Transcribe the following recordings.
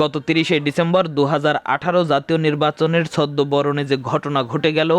গত তিরিশে ডিসেম্বর দু হাজার আঠারো জাতীয় নির্বাচনের ছদ্ম বরণে যে ঘটনা ঘটে গেল,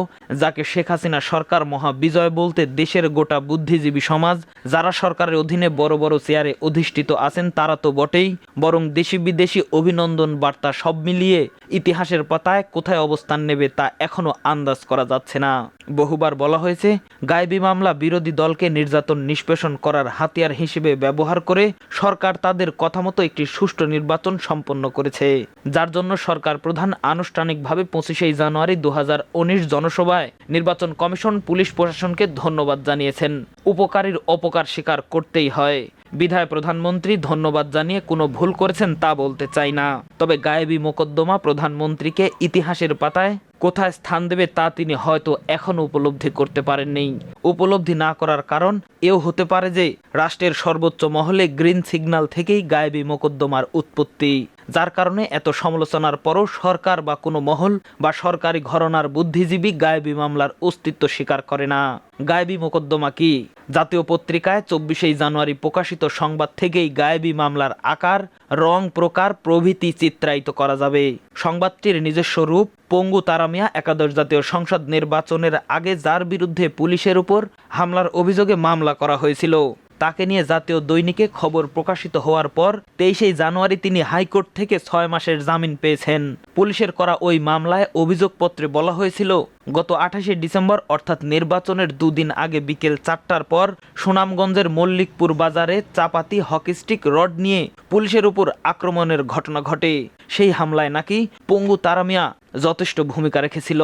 যাকে শেখ হাসিনা সরকার মহাবিজয় বলতে দেশের গোটা বুদ্ধিজীবী সমাজ, যারা সরকারের অধীনে বড় বড় চেয়ারে অধিষ্ঠিত আছেন, তারা তো বটেই, বরং দেশি বিদেশি অভিনন্দন বার্তা সব মিলিয়ে ইতিহাসের পাতায় কোথায় অবস্থান নেবে তা এখনও আন্দাজ করা যাচ্ছে না। বহুবার বলা হয়েছে, গায়েবী মামলা বিরোধী দলকে নির্যাতন নিষ্পেষণ করার হাতিয়ার হিসেবে ব্যবহার করে সরকার তাদের কথা মতো একটি সুষ্ঠু নির্বাচন সম্পন্ন করেছে। যার জন্য সরকার প্রধান আনুষ্ঠানিকভাবে পঁচিশে জানুয়ারি দু হাজার উনিশ জনসভায় নির্বাচন কমিশন, পুলিশ প্রশাসনকে ধন্যবাদ জানিয়েছেন। উপকারীর অপকার স্বীকার করতেই হয়। বিধায় প্রধানমন্ত্রী ধন্যবাদ জানিয়ে কোনো ভুল করেছেন তা বলতে চাই না। তবে গায়েবী মোকদ্দমা প্রধানমন্ত্রীকে ইতিহাসের পাতায় কোথায় স্থান দেবে তা তিনি হয়তো এখনও উপলব্ধি করতে পারেননি। উপলব্ধি না করার কারণ এও হতে পারে যে, রাষ্ট্রের সর্বোচ্চ মহলে গ্রিন সিগন্যাল থেকেই গায়েবী মোকদ্দমার উৎপত্তি। যার কারণে এত সমালোচনার পরও সরকার বা কোনো মহল বা সরকারি ঘরনার বুদ্ধিজীবী গায়েবী মামলার অস্তিত্ব স্বীকার করে না। গায়েবী মোকদ্দমা কি? জাতীয় পত্রিকায় চব্বিশে জানুয়ারি প্রকাশিত সংবাদ থেকেই গায়েবী মামলার আকার, রং, প্রকার, প্রভৃতি চিত্রায়িত করা যাবে। সংবাদটির নিজস্ব রূপ, পঙ্গু তারামিয়া একাদশ জাতীয় সংসদ নির্বাচনের আগে যার বিরুদ্ধে পুলিশের উপর হামলার অভিযোগে মামলা করা হয়েছিল। তাকে নিয়ে জাতীয় দৈনিকে খবর প্রকাশিত হওয়ার পর তেইশে জানুয়ারি তিনি হাইকোর্ট থেকে ছয় মাসের জামিন পেয়েছেন। পুলিশের করা ওই মামলায় অভিযোগপত্রে বলা হয়েছিল গত আঠাশে ডিসেম্বর, অর্থাৎ নির্বাচনের দুদিন আগে বিকেল চারটার পর, সুনামগঞ্জের মল্লিকপুর বাজারে চাপাতি হকিস্টিক রড নিয়ে পুলিশের উপর আক্রমণের ঘটনা ঘটে। সেই হামলায় নাকি পঙ্গু তারামিয়া যথেষ্ট ভূমিকা রেখেছিল।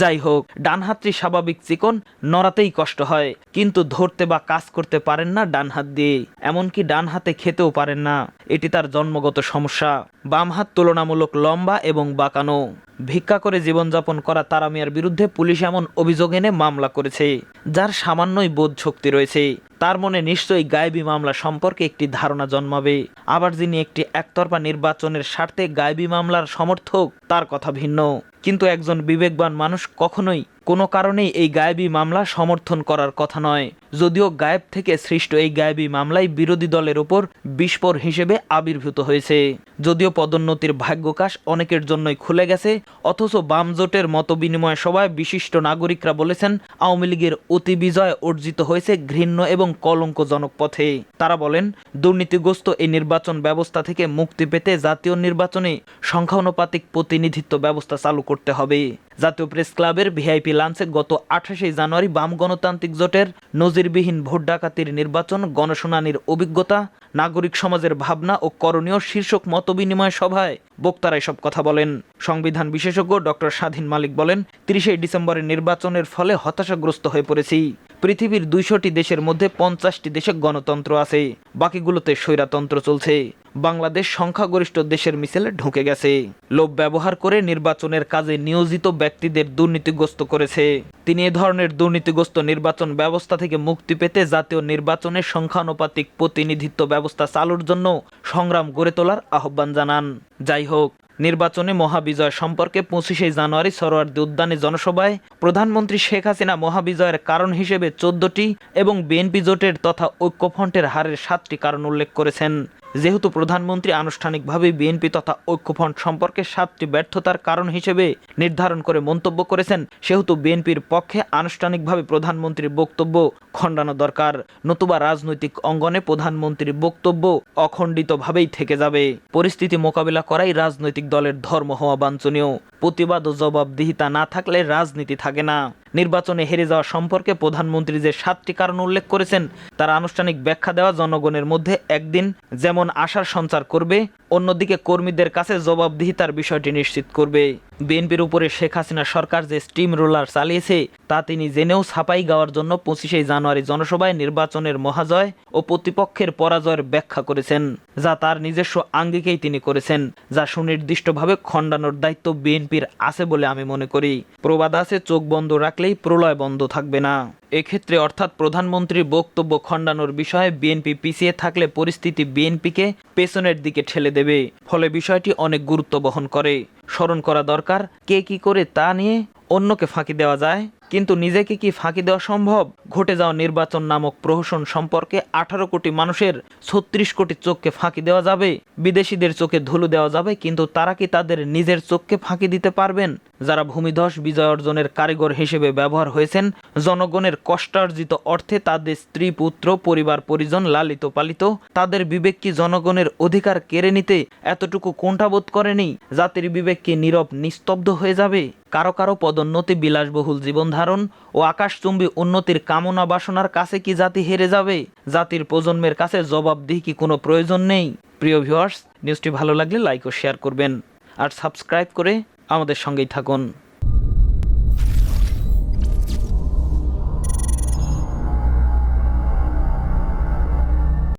যাই হোক ডানহাতটি স্বাভাবিক চিকন নড়াতেই কষ্ট হয়, কিন্তু ধরতে বা কাজ করতে পারেন না ডান হাত দিয়ে। এমনকি ডান হাতে খেতেও পারেন না। এটি তার জন্মগত সমস্যা। বাম হাত তুলনামূলক লম্বা এবং বাঁকানো। ভিক্ষা করে জীবনযাপন করা তারা মিয়ার বিরুদ্ধে পুলিশ এমন অভিযোগ এনে মামলা করেছে, যার সামান্যই বোধ শক্তি রয়েছে। তার মনে নিশ্চয়ই গায়েবী মামলা সম্পর্কে একটি ধারণা জন্মাবে। আবার যিনি একটি একতরফা নির্বাচনের স্বার্থে গায়েবী মামলার সমর্থক, তার কথা ভিন্ন। কিন্তু একজন বিবেকবান মানুষ কখনোই কোনো কারণেই এই গায়েবী মামলা সমর্থন করার কথা নয়। যদিও গায়েব থেকে সৃষ্ট এই গায়েবী মামলায় বিরোধী দলের ওপর বিস্ফোর হিসেবে আবির্ভূত হয়েছে। যদিও পদোন্নতির ভাগ্যকাশ অনেকের জন্যই খুলে গেছে, অথচ বাম জোটের মত বিনিময় সভায় বিশিষ্ট নাগরিকরা বলেছেন, আওয়ামী লীগের অতি বিজয় অর্জিত হয়েছে ঘৃণ্য এবং কলঙ্কজনক পথে। তারা বলেন, দুর্নীতিগ্রস্ত এই নির্বাচন ব্যবস্থা থেকে মুক্তি পেতে জাতীয় নির্বাচনে সংখ্যানুপাতিক প্রতিনিধিত্ব ব্যবস্থা চালু করতে হবে। জাতীয় প্রেস ক্লাবের ভিআইপি লাঞ্চে গত আঠাশে জানুয়ারি বাম গণতান্ত্রিক জোটের নজিরবিহীন ভোট ডাকাতির নির্বাচন, গণশুনানির অভিজ্ঞতা, নাগরিক সমাজের ভাবনা ও করণীয় শীর্ষক মতবিনিময় সভায় বক্তারা এসব কথা বলেন। সংবিধান বিশেষজ্ঞ ডক্টর স্বাধীন মালিক বলেন, তিরিশে ডিসেম্বরের নির্বাচনের ফলে হতাশাগ্রস্ত হয়ে পড়েছি। পৃথিবীর দুইশোটি দেশের মধ্যে পঞ্চাশটি দেশে গণতন্ত্র আছে। বাকিগুলোতে স্বৈরাতন্ত্র চলছে। বাংলাদেশ সংখ্যাগরিষ্ঠ দেশের মিছিলে ঢুকে গেছে। লোভ ব্যবহার করে নির্বাচনের কাজে নিয়োজিত ব্যক্তিদের দুর্নীতিগ্রস্ত করেছে। তিনি এ ধরনের দুর্নীতিগ্রস্ত নির্বাচন ব্যবস্থা থেকে মুক্তি পেতে জাতীয় নির্বাচনে সংখ্যানুপাতিক প্রতিনিধিত্ব ব্যবস্থা চালুর জন্য সংগ্রাম গড়ে তোলার আহ্বান জানান। যাই হোক নির্বাচনে মহাবিজয় সম্পর্কে পঁচিশে জানুয়ারি সরোয়ার্দী উদ্যানে জনসভায় প্রধানমন্ত্রী শেখ হাসিনা মহাবিজয়ের কারণ হিসেবে চোদ্দটি এবং বিএনপি জোটের তথা ঐক্যফ্রন্টের হারের সাতটি কারণ উল্লেখ করেছেন। যেহেতু প্রধানমন্ত্রী আনুষ্ঠানিকভাবে বিএনপি তথা ঐক্যফ্রন্ট সম্পর্কে সাতটি ব্যর্থতার কারণ হিসেবে নির্ধারণ করে মন্তব্য করেছেন, সেহেতু বিএনপির পক্ষে আনুষ্ঠানিকভাবে প্রধানমন্ত্রীর বক্তব্য খণ্ডানো দরকার। নতুবা রাজনৈতিক অঙ্গনে প্রধানমন্ত্রীর বক্তব্য অখণ্ডিতভাবেই থেকে যাবে। পরিস্থিতি মোকাবিলা করাই রাজনৈতিক দলের ধর্ম হওয়া বাঞ্ছনীয়। প্রতিবাদ ও জবাবদিহিতা না থাকলে রাজনীতি থাকে না। নির্বাচনে হেরে যাওয়া সম্পর্কে প্রধানমন্ত্রী যে সাতটি কারণ উল্লেখ করেছেন, তার আনুষ্ঠানিক ব্যাখ্যা দেওয়া জনগণের মধ্যে একদিন যেমন আশার সঞ্চার করবে, অন্যদিকে কর্মীদের কাছে জবাবদিহিতার বিষয়টি নিশ্চিত করবে। বিএনপির উপরে শেখ হাসিনা সরকার যে স্টিম রোলার চালিয়েছে তা তিনি জেনেও ছাপাই গাওয়ার জন্য পঁচিশে জানুয়ারি জনসভায় নির্বাচনের মহাজয় ও প্রতিপক্ষের পরাজয়ের ব্যাখ্যা করেছেন, যা তার নিজস্ব আঙ্গিকেই তিনি করেছেন, যা সুনির্দিষ্টভাবে খণ্ডানোর দায়িত্ব বিএনপির আছে বলে আমি মনে করি। প্রবাদ আছে, চোখ বন্ধ রাখলেই প্রলয় বন্ধ থাকবে না। এক্ষেত্রে অর্থাৎ প্রধানমন্ত্রীর বক্তব্য খণ্ডানোর বিষয়ে বিএনপি পিছিয়ে থাকলে পরিস্থিতি বিএনপিকে পেছনের দিকে ঠেলে দেবে, ফলে বিষয়টি অনেক গুরুত্ব বহন করে। স্মরণ করা দরকার, কে কি করে তা নিয়ে অন্যকে ফাঁকি দেওয়া যায়। কিন্তু নিজেকে কি ফাঁকি দেওয়া সম্ভব? ঘটে যাওয়া নির্বাচন নামক প্রহসন সম্পর্কে আঠারো কোটি মানুষের ছত্রিশ কোটি চোখকে ফাঁকি দেওয়া যাবে। বিদেশিদের চোখে ধুলো দেওয়া যাবে, কিন্তু তারা কি তাদের নিজের চোখকে ফাঁকি দিতে পারবেন? যারা ভূমিধস বিজয় অর্জনের কারিগর হিসেবে ব্যবহার হয়েছেন, জনগণের কষ্টার্জিত অর্থে তাদের স্ত্রী, পুত্র, পরিবার, পরিজন লালিত, পালিত, তাদের বিবেক কি জনগণের অধিকার কেড়ে নিতে এতটুকু কোণঠাবোধ করেনি? জাতির বিবেক কি নীরব, নিস্তব্ধ হয়ে যাবে? কারও কারও পদোন্নতি বিলাসবহুল জীবনধারণ ও আকাশচুম্বী উন্নতির কামনা বাসনার কাছে কি জাতি হেরে যাবে? জাতির প্রজন্মের কাছে জবাবদিহি কি কোনো প্রয়োজন নেই? প্রিয় ভিউয়ার্স নিউজটি ভালো লাগলে লাইক ও শেয়ার করবেন। আর সাবস্ক্রাইব করে আমাদের সঙ্গেই থাকুন।